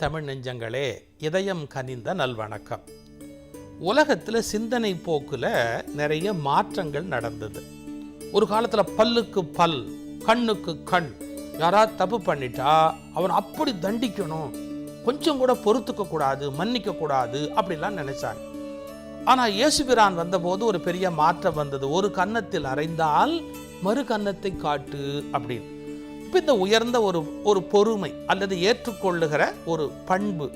தமிழ் நெஞ்சங்களே இதயம் கனிந்த நல்வணக்கம். உலகத்தில் சிந்தனை போக்கில் நிறைய மாற்றங்கள் நடந்தது. ஒரு காலத்தில் பல்லுக்கு பல் கண்ணுக்கு கண் யாராவது தப்பு பண்ணிட்டா அவன் அப்படி தண்டிக்கணும். கொஞ்சம் கூட பொறுத்துக்க கூடாது மன்னிக்க கூடாது அப்படிலாம் நினைச்சாங்க. ஆனால் இயேசுபிரான் வந்தபோது ஒரு பெரிய மாற்றம் வந்தது. ஒரு கன்னத்தில் அறைந்தால் மறு கன்னத்தை காட்டு அப்படின்னு. இந்த உயர்ந்த ஒரு ஒரு பொறுமை அல்லது ஏற்றுக்கொள்ளுகிற ஒரு பண்பு.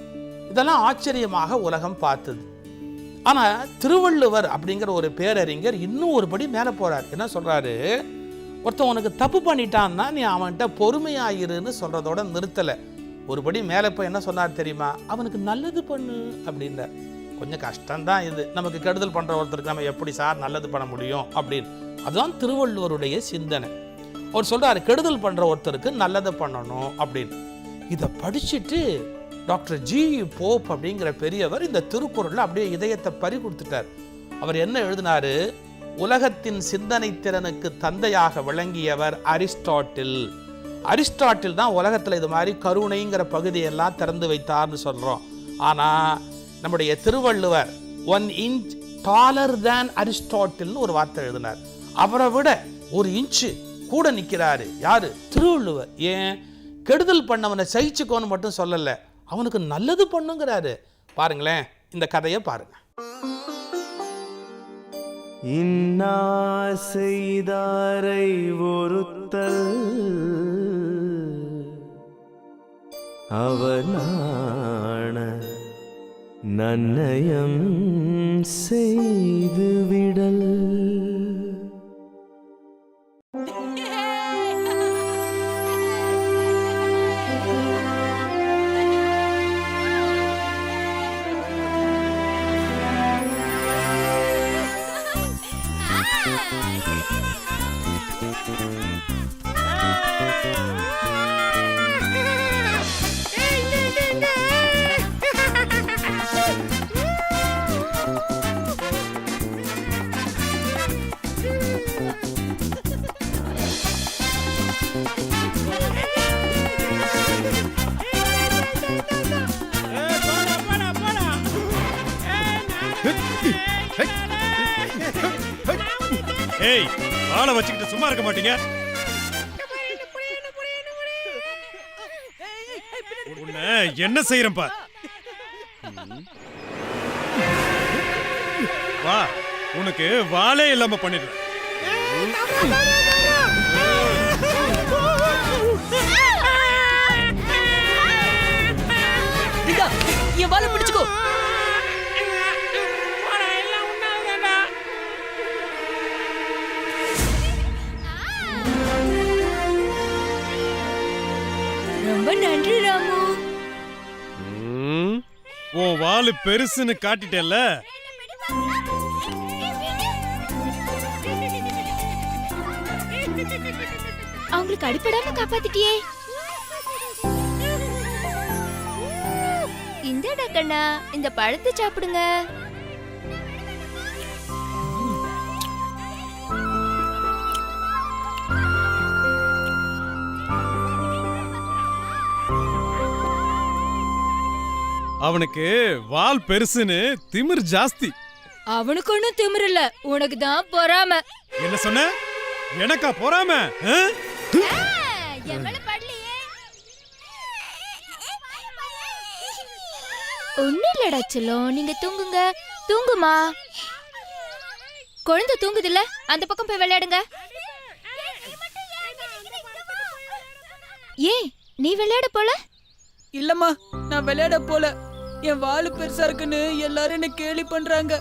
இதெல்லாம் ஆச்சரியமாக உலகம் பார்த்தது. ஆனால் திருவள்ளுவர் அப்படிங்கிற ஒரு பேரறிஞர் இன்னும் ஒரு படி மேலே போகிறார் என்ன சொல்கிறாரு ஒருத்தன் உனக்கு தப்பு பண்ணிட்டான்னா நீ அவன்கிட்ட பொறுமையாயிருன்னு சொல்கிறதோட நிறுத்தலை. ஒரு படி மேலே போய் என்ன சொன்னார் தெரியுமா? அவனுக்கு நல்லது பண்ணு அப்படின்னார். கொஞ்சம் கஷ்டம்தான் இது. நமக்கு கெடுதல் பண்ணுற ஒருத்தருக்கு நம்ம எப்படி சார் நல்லது பண்ண முடியும் அப்படின்னு. அதுதான் திருவள்ளுவருடைய சிந்தனை. அவர் சொல்கிறார் கெடுதல் பண்ணுற ஒருத்தருக்கு நல்லதை பண்ணணும் அப்படின்னு. இதை படிச்சுட்டு டாக்டர் ஜி போப் அப்படிங்கிற பெரியவர் இந்த திருக்குறளில் அப்படியே இதயத்தை பறி கொடுத்துட்டார். அவர் என்ன எழுதினாரு? உலகத்தின் சிந்தனை திறனுக்கு தந்தையாக விளங்கியவர் அரிஸ்டாட்டில். அரிஸ்டாட்டில் தான் உலகத்தில் இது மாதிரி கருணைங்கிற பகுதியெல்லாம் திறந்து வைத்தார்னு சொல்கிறோம் ஆனால் நம்முடைய Thiruvalluvar one inch taller than அரிஸ்டாட்டில்னு ஒரு வார்த்தை எழுதினார். அவரை விட ஒரு இன்ச்சு கூட நிற்கிறாரு யாரு? திருவள்ளுவர். ஏன்? கெடுதல் பண்ணவனை சகிச்சுக்கோன்னு மட்டும் சொல்லலை. அவனுக்கு நல்லது பண்ணுங்கிறாரு. பாருங்களேன் இந்த கதையை பாருங்க. இன்னா செய்தாரை ஒருத்தல் அவனான நன்னயம் செய்துவிட ஏய் ஆளை வச்சுக்கிட்டு சும்மா இருக்க மாட்டீங்க. உன்னை என்ன செய்யறேன் பா வா உனக்கு வாழை இல்லாம பண்ணிடுறேன். என் வாழை ஆளு பெருசுன்னு காட்டிட்டேல்ல அவங்களுக்கு அடிப்படாம காப்பாத்திட்டியே. இந்தடா கண்ணா இந்த பழத்தை சாப்பிடுங்க. அவனுக்கு வால் பெருசுன்னு திமிர் ஜாஸ்தி. அவனுக்கு ஒண்ணும் திமிரு இல்ல. உனக்கு தான் பொறாம. என்ன சொன்ன? எனக்கா போறாம? ஒண்ணு இல்லடா செல்லம் நீங்க தூங்குங்க. தூங்குமா? குழந்தை தூங்குதுல்ல? அந்த பக்கம் போய் விளையாடுங்க. ஏன் நீ விளையாட போல? இல்லம்மா நான் விளையாட போல. என் வாலு பெருசா இருக்குன்னு எல்லாரும் என்ன கேலி பண்றாங்க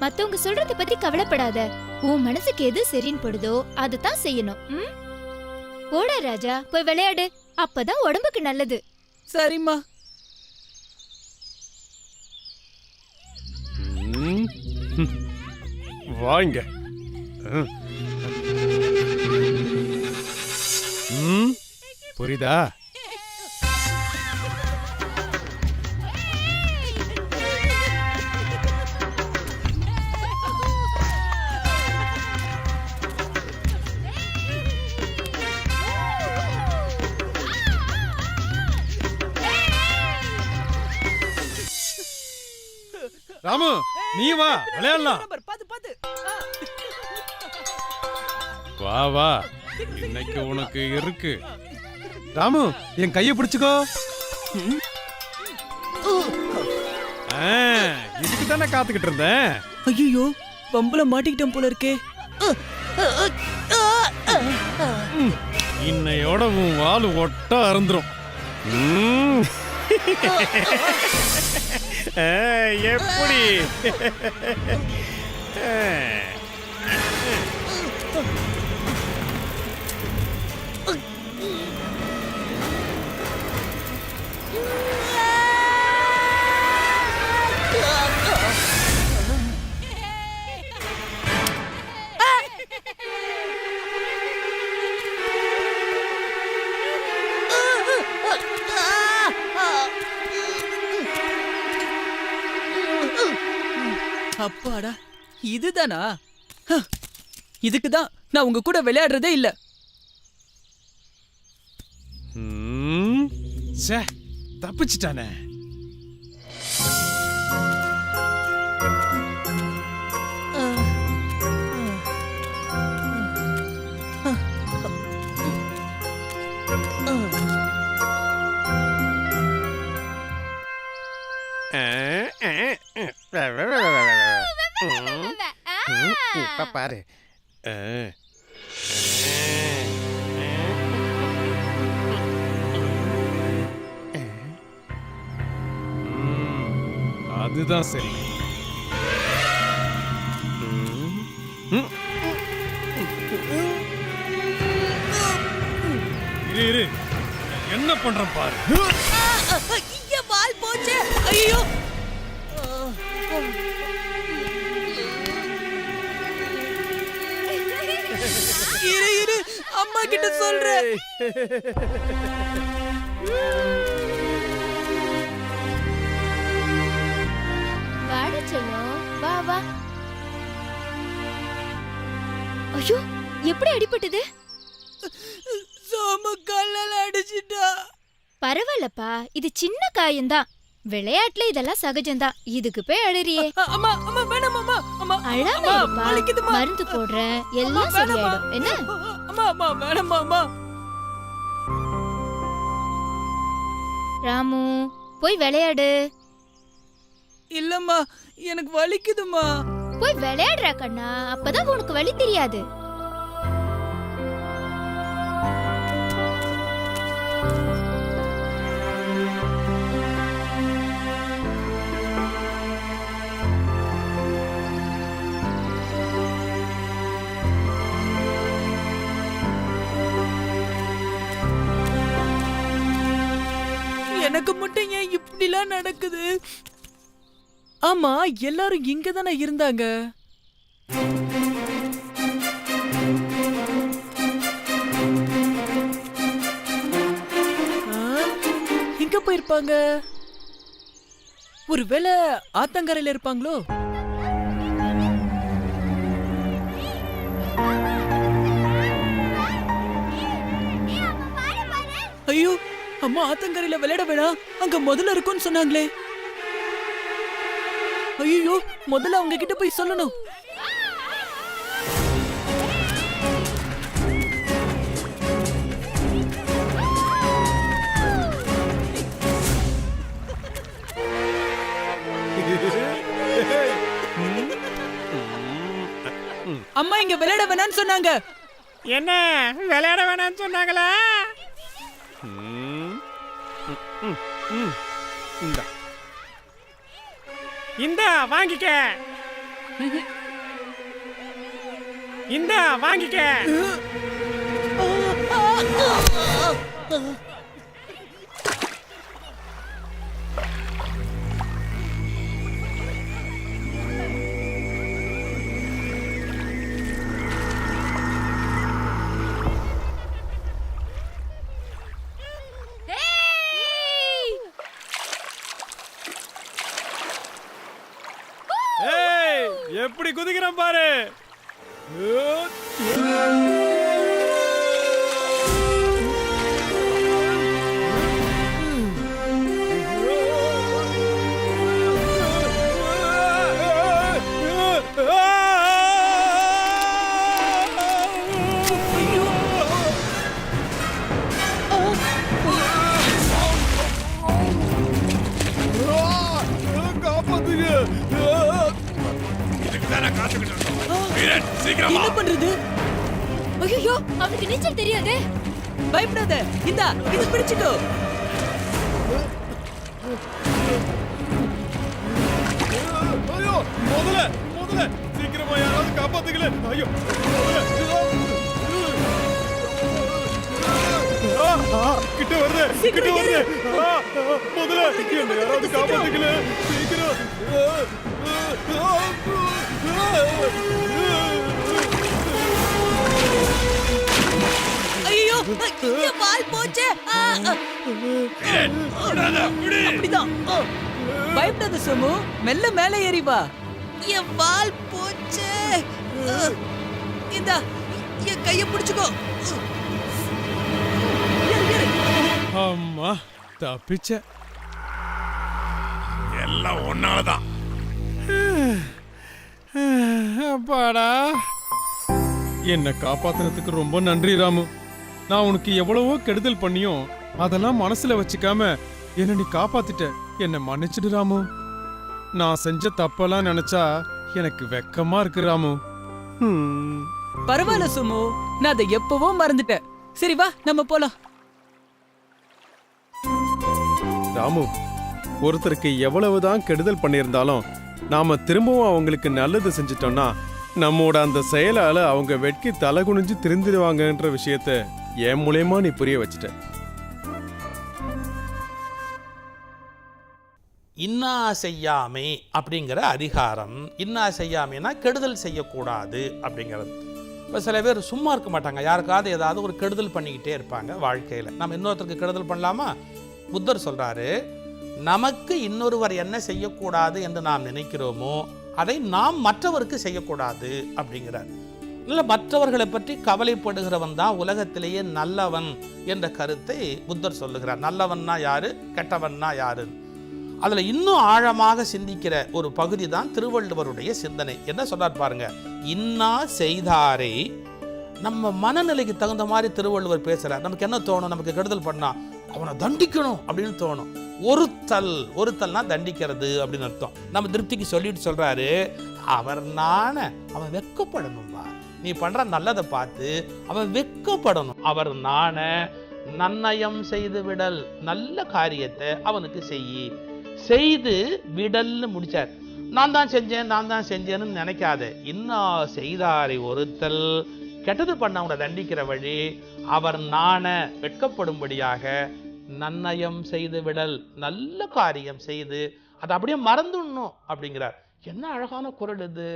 மத்தவங்க சொல்றத பத்தி கவலைப்படாத உன் மனசுக்கு எது சரின்னு படுதோ அதுதான் செய்யணும் ம்? போடா ராஜா போய் விளையாடு அப்பதான் உடம்புக்கு நல்லது சரிம்மா ம். வாங்க. ம். புரியுதா ராமு நீ வா விளையாடலாம். பாத்து பாத்து. வா வா. இன்னைக்கு உனக்கு இருக்கு. ராமு என் கைய பிடிச்சுக்கோ. ஆ, இதுக்கு தானே காத்துக்கிட்டு இருந்தேன். ஐயோ பம்புல மாட்டிக்கிட்டேன் போல இருக்கே. இன்னையோட உன் வாலு ஒட்டா அறந்துரும் எப்படி? அப்பாடா இதுதானா? இதுக்கு தான் நான் உங்க கூட விளையாடுறதே இல்ல. ச்சே தப்பிச்சிட்டானே. பாரு அதுதான் சரி இரு இரு என்ன பண்றேன் பாரு வால் போச்சு ஐயோ கிட்ட சொல்றேன் வாட செல்லம் வா வா ஐயோ எப்படி அடிபட்டது சோமு கல்லால அடிச்சிட்டா பரவாயில்லப்பா இது சின்ன காயம்தான் விளையாட்டுல இதெல்லாம் சகஜம்தான் இதுக்கு போய் அழறியே அம்மா அம்மா வேணாம் அம்மா அம்மா அழாம அம்மா, இருப்பா. வலிக்குதும்மா. மருந்து போடுறேன் அம்மா, எல்லாம். சரியாயிடும் என்ன அம்மா அம்மா வேணாம்மா அம்மா. ராமு போய் விளையாடு. இல்லம்மா எனக்கு வலிக்குதும்மா. போய் விளையாடுற கண்ணா அப்பதான் உனக்கு வழி தெரியாது. எனக்கு மட்டும் ஏன் இப்படிலாம் நடக்குது? ஆமா எல்லாரும் இங்க தானே இருந்தாங்க எங்க போயிருப்பாங்க? ஒருவேளை ஆத்தங்கரையில இருப்பாங்களோ? ஐயோ அம்மா ஆத்தங்கரையில விளையாட வேணாம் அங்க முதல்ல இருக்கும்னு சொன்னாங்களே. ஐயோ முதல்ல அவங்க கிட்ட போய் சொல்லணும். அம்மா இங்க விளையாட வேணாம்னு சொன்னாங்க. என்ன? விளையாட வேணாம்னு சொன்னாங்களா? இந்த. இந்தா வாங்கிக்க. இந்த வாங்கிக்க. எப்படி குதிக்கிறேன் பாரு? என்ன பண்றது? ஐயோ அவனுக்கு நீச்சல் தெரியாதே. பயப்படாத. இந்தா இது பிடிச்சுக்கோ. ஐயோ முதல்ல முதல்ல சீக்கிரமா யாராவது காப்பாத்துக்கல ஐயோ. கிட்ட வருது கிட்ட சீக்கிரம் வருது. ஆ, ஆ, முதல்ல என்ன யாராவது காப்பாத்துக்கல சீக்கிரம். என் வால் போச்சே. அப்படிதான். பயப்படாத சோமு மெல்ல மேலே ஏறி வா. என் வால் போச்சே. இந்தா என் கைய பிடிச்சுக்கோ. அம்மா தப்பிச்ச. எல்லாம் ஒன்னாலதான் அப்பாடா. என்னை காப்பாத்துறதுக்கு ரொம்ப நன்றி ராமு. நான் உனக்கு எவ்வளவோ கெடுதல் பண்ணியும் அதெல்லாம் மனசுல வச்சுக்காம என்ன நீ காப்பாத்திட்ட. என்னை மன்னிச்சிடு ராமு. நான் செஞ்ச தப்பெல்லாம் நினைச்சா எனக்கு வெக்கமா இருக்கு ராமு. பரவாயில்ல சுமு. நான் அதை எப்பவோ மறந்துட்டேன். சரி வா நம்ம போலாம். ராமு ஒருத்தருக்கு எவ்வளவுதான் கெடுதல் பண்ணியிருந்தாலும் நாம திரும்பவும் அவங்களுக்கு நல்லது செஞ்சிட்டோம்னா நம்மோட அந்த செயலால அவங்க வெட்கி தலை குனிஞ்சு திருந்திடுவாங்கன்ற விஷயத்த என் மூலயமா நீ புரிய வச்சுட்ட. இன்னா செய்யாமை அப்படிங்கிற அதிகாரம் இன்னா செய்யாமைனா கெடுதல் செய்யக்கூடாது அப்படிங்கிறது. இப்போ சில பேர் சும்மா இருக்க மாட்டாங்க. யாருக்காவது ஏதாவது ஒரு கெடுதல் பண்ணிக்கிட்டே இருப்பாங்க வாழ்க்கையில். நம்ம இன்னொருத்தருக்கு கெடுதல் பண்ணலாமா? புத்தர் சொல்கிறாரு நமக்கு இன்னொருவர் என்ன செய்யக்கூடாது என்று நாம் நினைக்கிறோமோ அதை நாம் மற்றவருக்கு செய்யக்கூடாது அப்படிங்கிறார். இல்லை மற்றவர்களை பற்றி கவலைப்படுகிறவன் தான் உலகத்திலேயே நல்லவன் என்ற கருத்தை புத்தர் சொல்லுகிறார். நல்லவன்னா யாரு? கெட்டவன்னா யாரு? அதில் இன்னும் ஆழமாக சிந்திக்கிற ஒரு பகுதி தான் திருவள்ளுவருடைய சிந்தனை. என்ன சொன்னார் பாருங்க இன்னா செய்தாரை. நம்ம மனநிலைக்கு தகுந்த மாதிரி திருவள்ளுவர் பேசுகிறார் நமக்கு என்ன தோணும்? நமக்கு கெடுதல் பண்ணா அவனை தண்டிக்கணும் அப்படின்னு தோணும். ஒருத்தல் ஒருத்தல்னா தண்டிக்கிறது அப்படின்னு அர்த்தம். நம்ம திருப்திக்கு சொல்லிட்டு சொல்றாரு அவர் நான அவன் வெக்கப்படணும்பா நீ பண்ற நல்லதை பார்த்து அவன் வெக்கப்படணும் அவர் நாண நன்னயம் செய்து விடல் நல்ல காரியத்தை அவனுக்கு செய்யி செய்து விடல்னு முடிச்சார். நான் தான் செஞ்சேன் நான் தான் செஞ்சேன்னு நினைக்காத. இன்னும் செய்தாரை ஒருத்தல் கெட்டது பண்ணவங்களை தண்டிக்கிற வழி அவர் நாண வெட்கப்படும்படியாக நன்னயம் செய்து விடல் நல்ல காரியம் செய்து அதை அப்படியே மறந்துடணும் அப்படிங்கிறார். என்ன அழகான குரல் இது.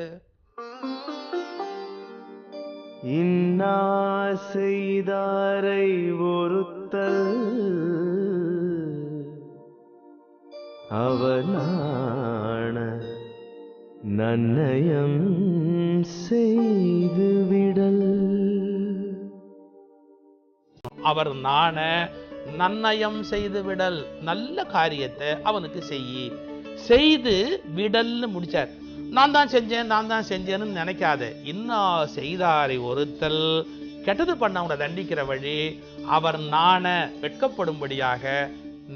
இன்னா செய்தாரை ஒருத்தல் அவனான நன்னயம் செய்து விடல் அவர் நாண நன்னயம் செய்து விடல் நல்ல காரியத்தை அவனுக்கு செய்யி செய்து விடல்னு முடிச்சார். நான் தான் செஞ்சேன் நான் தான் செஞ்சேன்னு நினைக்காத. இன்னா செய்தாரை ஒருத்தல் கெட்டது பண்ணவனை தண்டிக்கிற வழி அவர் நாண வெட்கப்படும்படியாக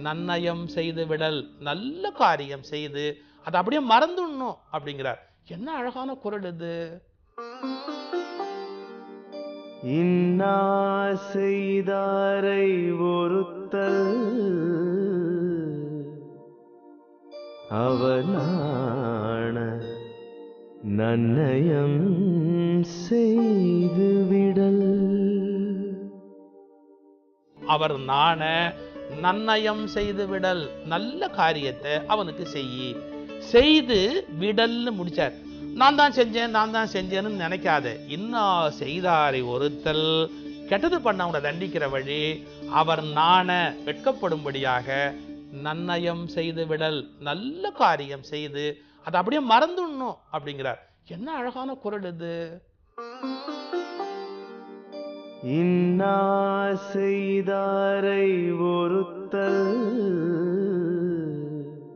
நன்னயம் செய்து விடல் நல்ல காரியம் செய்து அதை அப்படியே மறந்துடணும் அப்படிங்கிறார். என்ன அழகான குரல் இது. இன்னா செய்தாரை ஒருத்தல் அவனான நன்னயம் செய்து விடல் அவர் நாண நன்னயம் செய்து விடல் நல்ல காரியத்தை அவனுக்கு செய்யி செய்து விடல்னு முடிச்சார். நான் தான் செஞ்சேன் நான் தான் செஞ்சேன்னு நினைக்காத. இன்னும் செய்தாரை ஒருத்தல். கெட்டது பண்ணவனை தண்டிக்கிற வழி அவர் நாண வெட்கப்படும்படியாக நன்னயம் செய்து விடல் நல்ல காரியம் செய்து அதை அப்படியே மறந்துடணும் அப்படிங்கிறார். என்ன அழகான குரல் இது. இன்னா செய்தாரை ஒருத்தல்